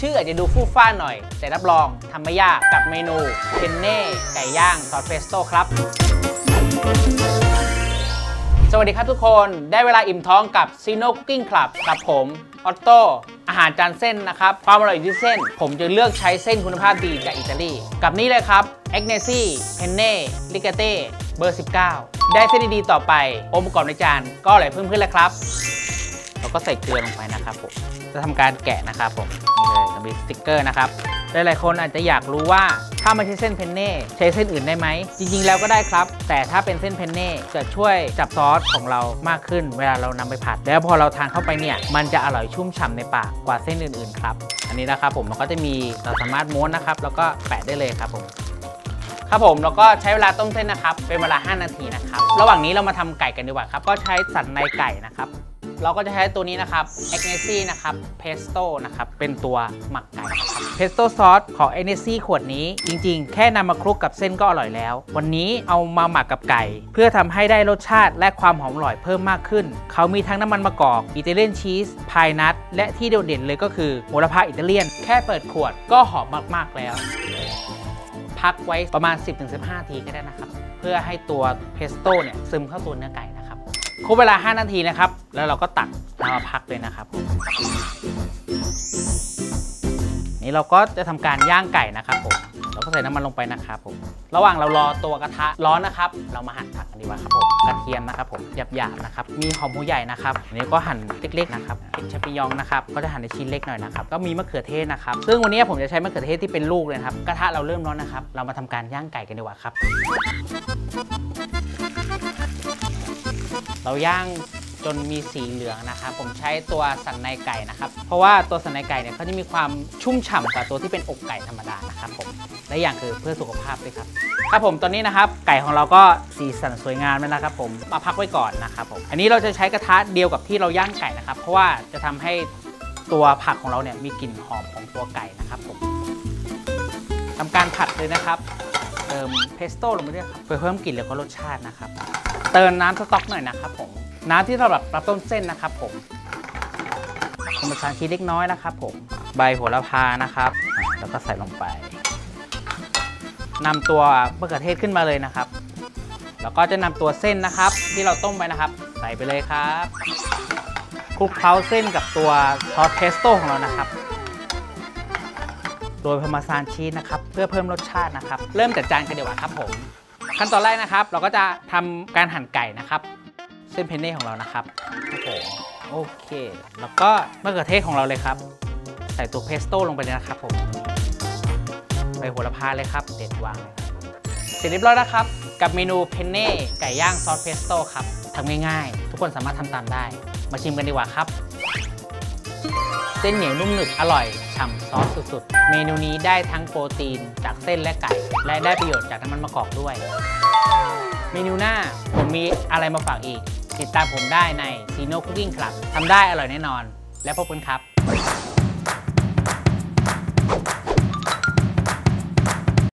ชื่ออาจจะดูฟู่ฟ้าหน่อย แต่รับรองทำไม่ยากกับเมนูเพนเน่ไก่ย่างซอสเพสโต้ครับ สวัสดีครับทุกคนได้เวลาอิ่มท้องกับ z e n o Cooking Club กับผมออตโตอาหารจานเส้นนะครับ ความอร่อยที่เส้น ผมจะเลือกใช้เส้นคุณภาพดีจากอิตาลี กับนี่เลยครับ e g n e s i p e n n e l i g a t e เบอร์ 19 ได้เส้นดีๆต่อไปองค์ประกอบในจานก็อร่อยเพิ่มขึ้นแล้วครับ เราก็ใส่เกลือลงไปนะครับผมจะทำการแกะนะครับผมนี่เลยจะมีสติ๊กเกอร์นะครับหลายๆคนอาจจะอยากรู้ว่าถ้าไม่ใช่เส้นเพนเน่ใช้เส้นอื่นได้ไหม จริงๆแล้วก็ได้ครับ แต่ถ้าเป็นเส้นเพนเน่จะช่วยจับซอสของเรามากขึ้น เวลาเรานำไปผัด แล้วพอเราทานเข้าไปเนี่ย มันจะอร่อยชุ่มฉ่ำในปากกว่าเส้นอื่นๆครับ อันนี้นะครับผมมันก็จะมีเราสามารถม้วนนะครับ แล้วก็แปะได้เลยครับผมครับผมแล้วก็ใช้เวลาต้มเส้นนะครับ เป็นเวลา 5 นาทีนะครับ ระหว่างนี้เรามาทำไก่กันดีกว่าครับ ก็ใช้สันในไก่นะครับ เราก็จะใช้ตัวนี้นะครับ e g n e s i นะครับ Pesto นะครับ เป็นตัวหมักไก่ครับ Pesto ซอสของ e g n e s i ขวดนี้ จริง ๆ แค่นำมาคลุกกับเส้นก็อร่อยแล้ว วันนี้เอามาหมักกับไก่ เพื่อทำให้ได้รสชาติและความหอมอร่อยเพิ่มมากขึ้น เขามีทั้งน้ำมันมะกอกอิตาเลียนชีสพายนัทและที่โดดเด่นเลยก็คือโหระพาอิตาเลียน แค่เปิดขวดก็หอมมากๆแล้ว พักไว้ประมาณ 10-15 ทีก็ได้นะครับ เพื่อให้ตัวเพสโต้เนี่ยซึมเข้าตัวเนื้อไก่ ครบเวลา 5 นาทีนะครับ แล้วเราก็ตักแล้วมาพักเลยนะครับ นี่เราก็จะทำการย่างไก่นะครับผมเราก็ใส่น้ำมันลงไปนะครับผมระหว่างเรารอตัวกระทะร้อนนะครับ เรามาหั่นผักกันดีกว่าครับผมกระเทียมนะครับผมหยาบๆนะครับ มีหอมหัวใหญ่นะครับอันนี้ก็หั่นเล็กๆนะครับเห็ดชาปิยองนะครับก็จะหั่นในชิ้นเล็กหน่อยนะครับก็มีมะเขือเทศนะครับ ซึ่งวันนี้ผมจะใช้มะเขือเทศที่เป็นลูกเลยครับกระทะเราเริ่มร้อนนะครับ เรามาทำการย่างไก่กันดีกว่าครับ เราย่างจนมีสีเหลืองนะครับ ผมใช้ตัวสันในไก่นะครับ เพราะว่าตัวสันในไก่เนี่ยเขาจะมีความชุ่มฉ่ำกว่าตัวที่เป็นอกไก่ธรรมดานะครับผมและอย่างคือเพื่อสุขภาพด้วยครับครับผมตอนนี้นะครับไก่ของเราก็สีสันสวยงามแล้วนะครับ ผมมาพักไว้ก่อนนะครับผมอันนี้เราจะใช้กระทะเดียวกับที่เราย่างไก่นะครับ เพราะว่าจะทำให้ตัวผักของเราเนี่ยมีกลิ่นหอมของตัวไก่นะครับผมทำการผัดเลยนะครับเติมเพสโต้ลงไปด้วยครับเพื่อเพิ่มกลิ่นและก็รสชาตินะครับ ติมน้ำสต๊อกหน่อยนะครับผม น้ำที่สำหรับรับต้มเส้นนะครับผมผสมชีสเล็กน้อยนะครับผม ใบโหระพานะครับ แล้วก็ใส่ลงไปนำตัวมะเขือเทศขึ้นมาเลยนะครับ แล้วก็จะนำตัวเส้นนะครับ ที่เราต้มไปนะครับ ใส่ไปเลยครับคลุกเคล้าเส้นกับตัวซอสเพสโต้ของเรานะครับโดยพาร์มาซานชีสนะครับ เพื่อเพิ่มรสชาตินะครับ เริ่มจัดจานกันเดีกว่าครับผม ขั้นตอนแรกนะครับ เราก็จะทำการหั่นไก่นะครับ เส้นเพนเน่ของเรานะครับครับผมโอเค แล้วก็มะเขือเทศของเราเลยครับ ใส่ตัวเพสโต้ลงไปเลยนะครับผมใบโหระพาเลยครับ เด็ดวางเลยครับเสร็จเรียบร้อยแล้วครับ กับเมนูเพนเน่ไก่ย่างซอสเพสโต้ครับทำง่ายๆ ทุกคนสามารถทำตามได้ มาชิมกันดีกว่าครับ เส้นเหนียวนุ่มหนึบอร่อย ฉ่ำซอสสุดๆ เมนูนี้ได้ทั้งโปรตีนจากเส้นและไก่ และได้ประโยชน์จากน้ำมันมะกอกด้วย เมนูหน้าผมมีอะไรมาฝากอีก ติดตามผมได้ใน Sino Cooking Club ทำได้อร่อยแน่นอน และพบกันครับ